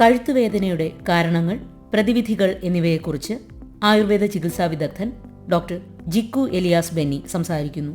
കഴുത്തുവേദനയുടെ കാരണങ്ങൾ പ്രതിവിധികൾ എന്നിവയെക്കുറിച്ച് ആയുർവേദ ചികിത്സാ വിദഗ്ധൻ ഡോക്ടർ ജിക്കു എലിയാസ് ബെന്നി സംസാരിക്കുന്നു.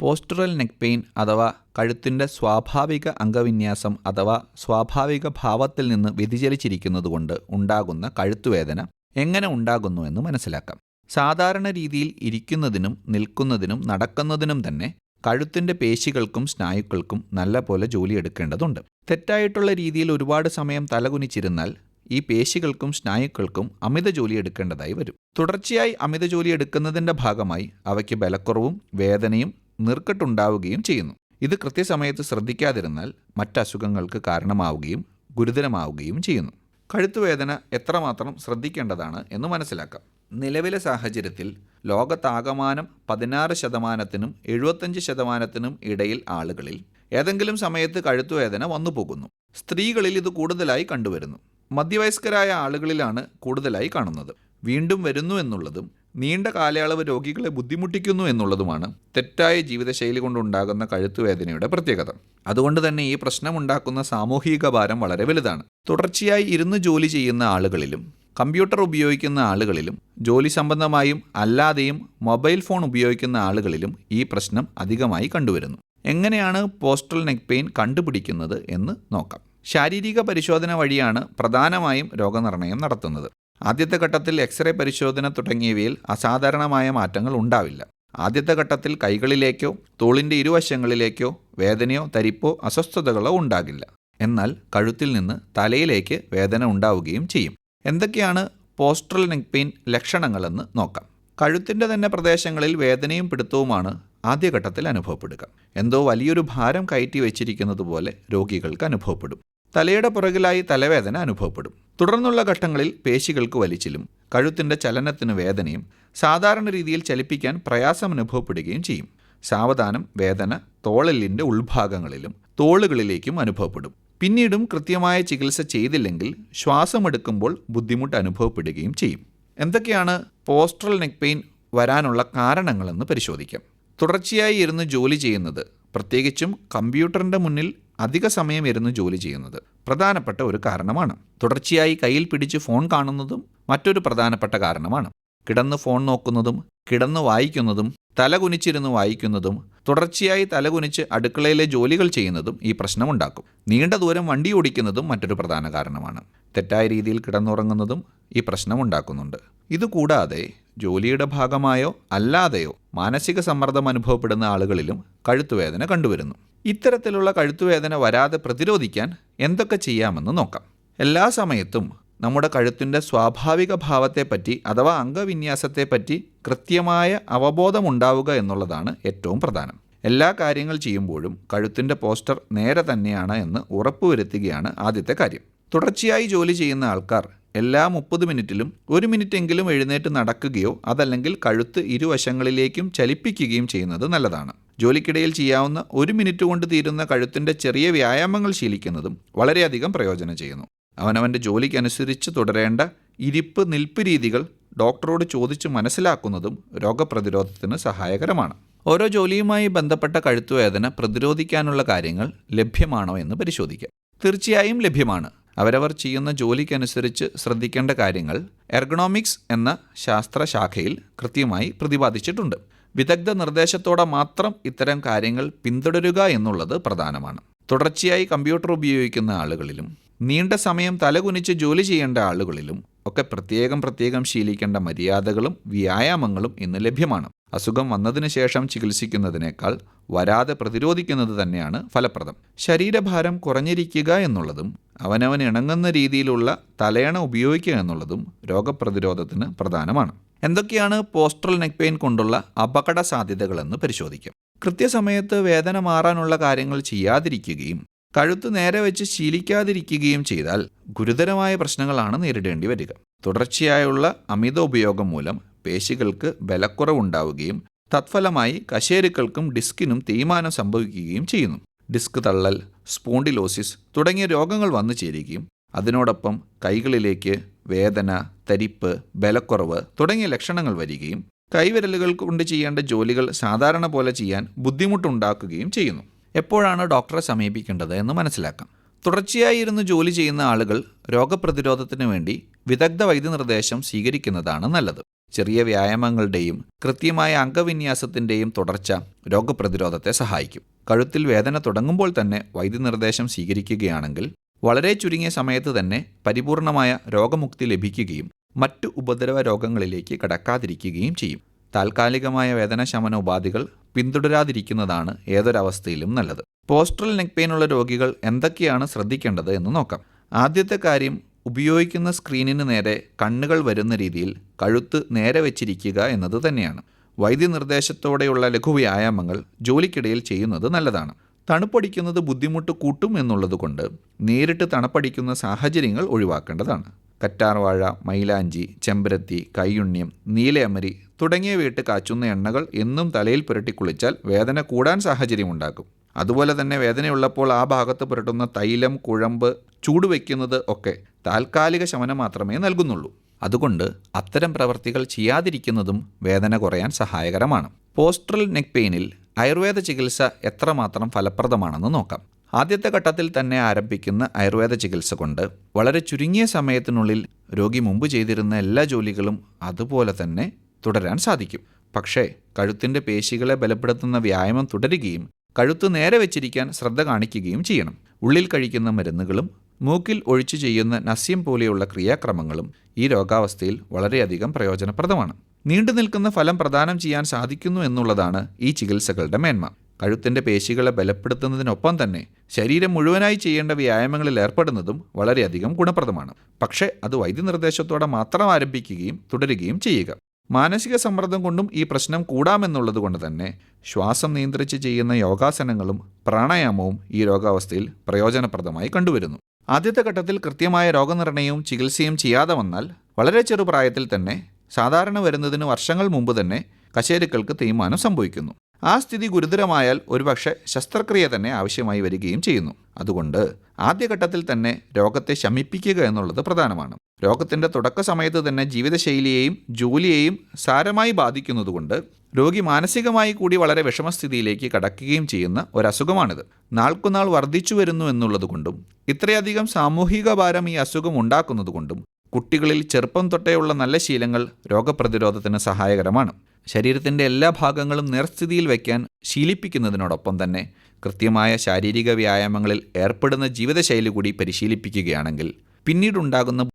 പോസ്റ്ററൽ നെക്ക് പെയിൻ അഥവാ കഴുത്തിന്റെ സ്വാഭാവിക അംഗവിന്യാസം അഥവാ സ്വാഭാവിക ഭാവത്തിൽ നിന്ന് വ്യതിചലിച്ചിരിക്കുന്നതുകൊണ്ട് ഉണ്ടാകുന്ന കഴുത്തുവേദന എങ്ങനെ ഉണ്ടാകുന്നു എന്ന് മനസ്സിലാക്കാം. സാധാരണ രീതിയിൽ ഇരിക്കുന്നതിനും നിൽക്കുന്നതിനും നടക്കുന്നതിനും തന്നെ കഴുത്തിന്റെ പേശികൾക്കും സ്നായുക്കൾക്കും നല്ല പോലെ ജോലിയെടുക്കേണ്ടതുണ്ട് തെറ്റായിട്ടുള്ള രീതിയിൽ ഒരുപാട് സമയം തലകുനിച്ചിരുന്നാൽ ഈ പേശികൾക്കും സ്നായുക്കൾക്കും അമിത ജോലി എടുക്കേണ്ടതായി വരും. തുടർച്ചയായി അമിത ജോലി എടുക്കുന്നതിന്റെ ഭാഗമായി അവയ്ക്ക് ബലക്കുറവും വേദനയും നീർക്കെട്ടുണ്ടാവുകയും ചെയ്യുന്നു. ഇത് കൃത്യസമയത്ത് ശ്രദ്ധിക്കാതിരുന്നാൽ മറ്റസുഖങ്ങൾക്ക് കാരണമാവുകയും ഗുരുതരമാവുകയും ചെയ്യുന്നു. കഴുത്തുവേദന എത്രമാത്രം ശ്രദ്ധിക്കേണ്ടതാണ് എന്ന് മനസ്സിലാക്കാം. നിലവിലെ സാഹചര്യത്തിൽ ലോകത്താകമാനം പതിനാറ് ശതമാനത്തിനും എഴുപത്തഞ്ച് ശതമാനത്തിനും ഇടയിൽ ആളുകളിൽ ഏതെങ്കിലും സമയത്ത് കഴുത്തുവേദന വന്നു പോകുന്നു. സ്ത്രീകളിൽ ഇത് കൂടുതലായി കണ്ടുവരുന്നു. മധ്യവയസ്കരായ ആളുകളിലാണ് കൂടുതലായി കാണുന്നത്. വീണ്ടും വരുന്നു എന്നുള്ളതും നീണ്ട കാലയളവ് രോഗികളെ ബുദ്ധിമുട്ടിക്കുന്നു എന്നുള്ളതുമാണ് തെറ്റായ ജീവിതശൈലി കൊണ്ടുണ്ടാകുന്ന കഴുത്തുവേദനയുടെ പ്രത്യേകത. അതുകൊണ്ട് തന്നെ ഈ പ്രശ്നമുണ്ടാക്കുന്ന സാമൂഹിക ഭാരം വളരെ വലുതാണ്. തുടർച്ചയായി ഇരുന്ന് ജോലി ചെയ്യുന്ന ആളുകളിലും കമ്പ്യൂട്ടർ ഉപയോഗിക്കുന്ന ആളുകളിലും ജോലി സംബന്ധമായും അല്ലാതെയും മൊബൈൽ ഫോൺ ഉപയോഗിക്കുന്ന ആളുകളിലും ഈ പ്രശ്നം അധികമായി കണ്ടുവരുന്നു. എങ്ങനെയാണ് പോസ്റ്റൽ നെക്ക് പെയിൻ കണ്ടുപിടിക്കുന്നത് എന്ന് നോക്കാം. ശാരീരിക പരിശോധന വഴിയാണ് പ്രധാനമായും രോഗനിർണയം നടത്തുന്നത്. ആദ്യത്തെ ഘട്ടത്തിൽ എക്സ്റേ പരിശോധന തുടങ്ങിയവയിൽ അസാധാരണമായ മാറ്റങ്ങൾ ഉണ്ടാവില്ല. ആദ്യത്തെ ഘട്ടത്തിൽ കൈകളിലേക്കോ തോളിന്റെ ഇരുവശങ്ങളിലേക്കോ വേദനയോ തരിപ്പോ അസ്വസ്ഥതകളോ ഉണ്ടാകില്ല. എന്നാൽ കഴുത്തിൽ നിന്ന് തലയിലേക്ക് വേദന ഉണ്ടാവുകയും ചെയ്യും. എന്തൊക്കെയാണ് പോസ്ട്രൽ നെക്ക് പെയിൻ ലക്ഷണങ്ങളെന്ന് നോക്കാം. കഴുത്തിന്റെ തന്നെ പ്രദേശങ്ങളിൽ വേദനയും പിടുത്തവുമാണ് ആദ്യഘട്ടത്തിൽ അനുഭവപ്പെടുക. എന്തോ വലിയൊരു ഭാരം കയറ്റി വെച്ചിരിക്കുന്നത് പോലെ രോഗികൾക്ക് അനുഭവപ്പെടും. തലയുടെ പുറകിലായി തലവേദന അനുഭവപ്പെടും. തുടർന്നുള്ള ഘട്ടങ്ങളിൽ പേശികൾക്ക് വലിച്ചിലും കഴുത്തിന്റെ ചലനത്തിന് വേദനയും സാധാരണ രീതിയിൽ ചലിപ്പിക്കാൻ പ്രയാസം അനുഭവപ്പെടുകയും ചെയ്യും. സാവധാനം വേദന തോളലിന്റെ ഉൾഭാഗങ്ങളിലും തോളുകളിലേക്കും അനുഭവപ്പെടും. പിന്നീടും കൃത്യമായ ചികിത്സ ചെയ്തില്ലെങ്കിൽ ശ്വാസമെടുക്കുമ്പോൾ ബുദ്ധിമുട്ട് അനുഭവപ്പെടുകയും ചെയ്യും. എന്തൊക്കെയാണ് പോസ്റ്ററൽ നെക്ക് പെയിൻ വരാനുള്ള കാരണങ്ങളെന്ന് പരിശോധിക്കാം. തുടർച്ചയായി ഇരുന്ന് ജോലി ചെയ്യുന്നത് പ്രത്യേകിച്ചും കമ്പ്യൂട്ടറിന്റെ മുന്നിൽ അധിക സമയം ഇരുന്ന് ജോലി ചെയ്യുന്നത് പ്രധാനപ്പെട്ട ഒരു കാരണമാണ്. തുടർച്ചയായി കയ്യിൽ പിടിച്ച് ഫോൺ കാണുന്നതും മറ്റൊരു പ്രധാനപ്പെട്ട കാരണമാണ്. കിടന്ന് ഫോൺ നോക്കുന്നതും കിടന്ന് വായിക്കുന്നതും തലകുനിച്ചിരുന്ന് വായിക്കുന്നതും തുടർച്ചയായി തലകുനിച്ച് അടുക്കളയിലെ ജോലികൾ ചെയ്യുന്നതും ഈ പ്രശ്നമുണ്ടാക്കും. നീണ്ട ദൂരം വണ്ടി ഓടിക്കുന്നതും മറ്റൊരു പ്രധാന കാരണമാണ്. തെറ്റായ രീതിയിൽ കിടന്നുറങ്ങുന്നതും ഈ പ്രശ്നമുണ്ടാക്കുന്നുണ്ട്. ഇതുകൂടാതെ ജോലിയുടെ ഭാഗമായോ അല്ലാതെയോ മാനസിക സമ്മർദ്ദം അനുഭവപ്പെടുന്ന ആളുകളിലും കഴുത്തുവേദന കണ്ടുവരുന്നു. ഇത്തരത്തിലുള്ള കഴുത്തുവേദന വരാതെ പ്രതിരോധിക്കാൻ എന്തൊക്കെ ചെയ്യാമെന്ന് നോക്കാം. എല്ലാ സമയത്തും നമ്മുടെ കഴുത്തിന്റെ സ്വാഭാവിക ഭാവത്തെപ്പറ്റി അഥവാ അംഗവിന്യാസത്തെപ്പറ്റി കൃത്യമായ അവബോധമുണ്ടാവുക എന്നുള്ളതാണ് ഏറ്റവും പ്രധാനം. എല്ലാ കാര്യങ്ങൾ ചെയ്യുമ്പോഴും കഴുത്തിന്റെ പോസ്റ്റർ നേരെ തന്നെയാണ് എന്ന് ഉറപ്പുവരുത്തുകയാണ് ആദ്യത്തെ കാര്യം. തുടർച്ചയായി ജോലി ചെയ്യുന്ന ആൾക്കാർ എല്ലാ മുപ്പത് മിനിറ്റിലും ഒരു മിനിറ്റെങ്കിലും എഴുന്നേറ്റ് നടക്കുകയോ അതല്ലെങ്കിൽ കഴുത്ത് ഇരുവശങ്ങളിലേക്കും ചലിപ്പിക്കുകയും ചെയ്യുന്നത് നല്ലതാണ്. ജോലിക്കിടയിൽ ചെയ്യാവുന്ന ഒരു മിനിറ്റ് കൊണ്ട് തീരുന്ന കഴുത്തിന്റെ ചെറിയ വ്യായാമങ്ങൾ ശീലിക്കുന്നതും വളരെയധികം പ്രയോജനം ചെയ്യുന്നു. അവനവന്റെ ജോലിക്കനുസരിച്ച് തുടരേണ്ട ഇരിപ്പ് നിൽപ്പ് രീതികൾ ഡോക്ടറോട് ചോദിച്ച് മനസ്സിലാക്കുന്നതും രോഗപ്രതിരോധത്തിന് സഹായകരമാണ്. ഓരോ ജോലിയുമായി ബന്ധപ്പെട്ട കഴുത്തുവേദന പ്രതിരോധിക്കാനുള്ള കാര്യങ്ങൾ ലഭ്യമാണോ എന്ന് പരിശോധിക്കാം. തീർച്ചയായും ലഭ്യമാണ്. അവരവർ ചെയ്യുന്ന ജോലിക്കനുസരിച്ച് ശ്രദ്ധിക്കേണ്ട കാര്യങ്ങൾ എർഗണോമിക്സ് എന്ന ശാസ്ത്രശാഖയിൽ കൃത്യമായി പ്രതിപാദിച്ചിട്ടുണ്ട്. വിദഗ്ധ നിർദ്ദേശത്തോടെ മാത്രം ഇത്തരം കാര്യങ്ങൾ പിന്തുടരുക എന്നുള്ളത് പ്രധാനമാണ്. തുടർച്ചയായി കമ്പ്യൂട്ടർ ഉപയോഗിക്കുന്ന ആളുകളിലും നീണ്ട സമയം തലകുനിച്ച് ജോലി ചെയ്യേണ്ട ആളുകളിലും ഒക്കെ പ്രത്യേകം പ്രത്യേകം ശീലിക്കേണ്ട മര്യാദകളും വ്യായാമങ്ങളും ഇന്ന് ലഭ്യമാണ്. അസുഖം വന്നതിന് ശേഷം ചികിത്സിക്കുന്നതിനേക്കാൾ വരാതെ പ്രതിരോധിക്കുന്നത് തന്നെയാണ് ഫലപ്രദം. ശരീരഭാരം കുറഞ്ഞിരിക്കുക എന്നുള്ളതും അവനവൻ ഇണങ്ങുന്ന രീതിയിലുള്ള തലയണ ഉപയോഗിക്കുക എന്നുള്ളതും രോഗപ്രതിരോധത്തിന് പ്രധാനമാണ്. എന്തൊക്കെയാണ് പോസ്ട്രൽ നെക്ക് പെയിൻ കൊണ്ടുള്ള അപകട സാധ്യതകളെന്ന് പരിശോധിക്കാം. കൃത്യസമയത്ത് വേദന മാറാനുള്ള കാര്യങ്ങൾ ചെയ്യാതിരിക്കുകയും കഴുത്ത് നേരെ വെച്ച് ശീലിക്കാതിരിക്കുകയും ചെയ്താൽ ഗുരുതരമായ പ്രശ്നങ്ങളാണ് നേരിടേണ്ടി വരിക. തുടർച്ചയായുള്ള അമിത ഉപയോഗം മൂലം പേശികൾക്ക് ബലക്കുറവുണ്ടാവുകയും തത്ഫലമായി കശേരുക്കൾക്കും ഡിസ്കിനും തേയ്മാനം സംഭവിക്കുകയും ചെയ്യുന്നു. ഡിസ്ക് തള്ളൽ സ്പോണ്ടിലോസിസ് തുടങ്ങിയ രോഗങ്ങൾ വന്നു ചേരുകയും അതിനോടൊപ്പം കൈകളിലേക്ക് വേദന തരിപ്പ് ബലക്കുറവ് തുടങ്ങിയ ലക്ഷണങ്ങൾ വരികയും കൈവിരലുകൾ കൊണ്ട് ചെയ്യേണ്ട ജോലികൾ സാധാരണ പോലെ ചെയ്യാൻ ബുദ്ധിമുട്ടുണ്ടാക്കുകയും ചെയ്യുന്നു. എപ്പോഴാണ് ഡോക്ടറെ സമീപിക്കേണ്ടത് എന്ന് മനസ്സിലാക്കാം. തുടർച്ചയായി ഇരുന്ന് ജോലി ചെയ്യുന്ന ആളുകൾ രോഗപ്രതിരോധത്തിന് വേണ്ടി വിദഗ്ധ വൈദ്യനിർദ്ദേശം സ്വീകരിക്കുന്നതാണ് നല്ലത്. ചെറിയ വ്യായാമങ്ങളുടെയും കൃത്യമായ അംഗവിന്യാസത്തിന്റെയും തുടർച്ച രോഗപ്രതിരോധത്തെ സഹായിക്കും. കഴുത്തിൽ വേദന തുടങ്ങുമ്പോൾ തന്നെ വൈദ്യനിർദ്ദേശം സ്വീകരിക്കുകയാണെങ്കിൽ വളരെ ചുരുങ്ങിയ സമയത്ത് തന്നെ പരിപൂർണമായ രോഗമുക്തി ലഭിക്കുകയും മറ്റു ഉപദ്രവ രോഗങ്ങളിലേക്ക് കടക്കാതിരിക്കുകയും ചെയ്യും. താൽക്കാലികമായ വേദനശമന ഉപാധികൾ പിന്തുടരാതിരിക്കുന്നതാണ് ഏതൊരവസ്ഥയിലും നല്ലത്. പോസ്റ്ററൽ നെക്ക് പെയിനുള്ള രോഗികൾ എന്തൊക്കെയാണ് ശ്രദ്ധിക്കേണ്ടത് എന്ന് നോക്കാം. ആദ്യത്തെ കാര്യം ഉപയോഗിക്കുന്ന സ്ക്രീനിന് നേരെ കണ്ണുകൾ വരുന്ന രീതിയിൽ കഴുത്ത് നേരെ വെച്ചിരിക്കുക എന്നത് തന്നെയാണ്. വൈദ്യനിർദ്ദേശത്തോടെയുള്ള ലഘുവ്യായാമങ്ങൾ ജോലിക്കിടയിൽ ചെയ്യുന്നത് നല്ലതാണ്. തണുപ്പടിക്കുന്നത് ബുദ്ധിമുട്ട് കൂട്ടും എന്നുള്ളതുകൊണ്ട് നേരിട്ട് തണുപ്പടിക്കുന്ന സാഹചര്യങ്ങൾ ഒഴിവാക്കേണ്ടതാണ്. കറ്റാർവാഴ മൈലാഞ്ചി ചെമ്പരത്തി കയ്യുണ്യം നീലയമരി തുടങ്ങിയവയിട്ട് കാച്ചുന്ന എണ്ണകൾ എന്നും തലയിൽ പുരട്ടി കുളിച്ചാൽ വേദന കൂടാൻ സാഹചര്യമുണ്ടാക്കും അതുപോലെ തന്നെ വേദനയുള്ളപ്പോൾ ആ ഭാഗത്ത് പുരട്ടുന്ന തൈലം കുഴമ്പ് ചൂടുവെക്കുന്നത് ഒക്കെ താൽക്കാലിക ശമനം മാത്രമേ നൽകുന്നുള്ളൂ. അതുകൊണ്ട് അത്തരം പ്രവൃത്തികൾ ചെയ്യാതിരിക്കുന്നതും വേദന കുറയാൻ സഹായകരമാണ്. പോസ്റ്ററൽ നെക്ക് പെയിനിൽ ആയുർവേദ ചികിത്സ എത്രമാത്രം ഫലപ്രദമാണെന്ന് നോക്കാം. ആദ്യത്തെ ഘട്ടത്തിൽ തന്നെ ആരംഭിക്കുന്ന ആയുർവേദ ചികിത്സ കൊണ്ട് വളരെ ചുരുങ്ങിയ സമയത്തിനുള്ളിൽ രോഗി മുമ്പ് ചെയ്തിരുന്ന എല്ലാ ജോലികളും അതുപോലെ തന്നെ തുടരാൻ സാധിക്കും. പക്ഷേ കഴുത്തിന്റെ പേശികളെ ബലപ്പെടുത്തുന്ന വ്യായാമം തുടരുകയും കഴുത്ത് നേരെ വെച്ചിരിക്കാൻ ശ്രദ്ധ കാണിക്കുകയും ചെയ്യണം. ഉള്ളിൽ കഴിക്കുന്ന മരുന്നുകളും മൂക്കിൽ ഒഴിച്ചു ചെയ്യുന്ന നസ്യം പോലെയുള്ള ക്രിയാക്രമങ്ങളും ഈ രോഗാവസ്ഥയിൽ വളരെയധികം പ്രയോജനപ്രദമാണ്. നീണ്ടു നിൽക്കുന്ന ഫലം പ്രദാനം ചെയ്യാൻ സാധിക്കുന്നു എന്നുള്ളതാണ് ഈ ചികിത്സകളുടെ മേന്മ. കഴുത്തിന്റെ പേശികളെ ബലപ്പെടുത്തുന്നതിനൊപ്പം തന്നെ ശരീരം മുഴുവനായി ചെയ്യേണ്ട വ്യായാമങ്ങളിൽ ഏർപ്പെടുന്നതും വളരെയധികം ഗുണപ്രദമാണ്. പക്ഷേ അത് വൈദ്യനിർദ്ദേശത്തോടെ മാത്രം ആരംഭിക്കുകയും തുടരുകയും ചെയ്യുക. മാനസിക സമ്മർദ്ദം കൊണ്ടും ഈ പ്രശ്നം കൂടാമെന്നുള്ളത് കൊണ്ട് തന്നെ ശ്വാസം നിയന്ത്രിച്ച് ചെയ്യുന്ന യോഗാസനങ്ങളും പ്രാണായാമവും ഈ രോഗാവസ്ഥയിൽ പ്രയോജനപ്രദമായി കണ്ടുവരുന്നു. ആദ്യത്തെ ഘട്ടത്തിൽ കൃത്യമായ രോഗനിർണയവും ചികിത്സയും ചെയ്യാതെ വന്നാൽ വളരെ ചെറുപ്രായത്തിൽ തന്നെ സാധാരണ വരുന്നതിന് വർഷങ്ങൾ മുമ്പ് തന്നെ കശേരുക്കൾക്ക് തേയ്മാനം സംഭവിക്കുന്നു. ആ സ്ഥിതി ഗുരുതരമായാൽ ഒരുപക്ഷെ ശസ്ത്രക്രിയ തന്നെ ആവശ്യമായി വരികയും ചെയ്യുന്നു. അതുകൊണ്ട് ആദ്യഘട്ടത്തിൽ തന്നെ രോഗത്തെ ശമിപ്പിക്കുക എന്നുള്ളത് പ്രധാനമാണ്. രോഗത്തിന്റെ തുടക്ക സമയത്ത് തന്നെ ജീവിതശൈലിയെയും ജോലിയെയും സാരമായി ബാധിക്കുന്നതുകൊണ്ട് രോഗി മാനസികമായി കൂടി വളരെ വിഷമസ്ഥിതിയിലേക്ക് കടക്കുകയും ചെയ്യുന്ന ഒരസുഖമാണിത്. നാൾക്കുനാൾ വർദ്ധിച്ചു വരുന്നു എന്നുള്ളതുകൊണ്ടും ഇത്രയധികം സാമൂഹിക ഭാരം ഈ അസുഖം ഉണ്ടാക്കുന്നതുകൊണ്ടും കുട്ടികളിൽ ചെറുപ്പം തൊട്ടേയുള്ള നല്ല ശീലങ്ങൾ രോഗപ്രതിരോധത്തിന് സഹായകരമാണ്. ശരീരത്തിന്റെ എല്ലാ ഭാഗങ്ങളും നേർസ്ഥിതിയിൽ വയ്ക്കാൻ ശീലിപ്പിക്കുന്നതിനോടൊപ്പം തന്നെ കൃത്യമായ ശാരീരിക വ്യായാമങ്ങളിൽ ഏർപ്പെടുന്ന ജീവിതശൈലി കൂടി പരിശീലിപ്പിക്കുകയാണെങ്കിൽ പിന്നീടുണ്ടാകുന്ന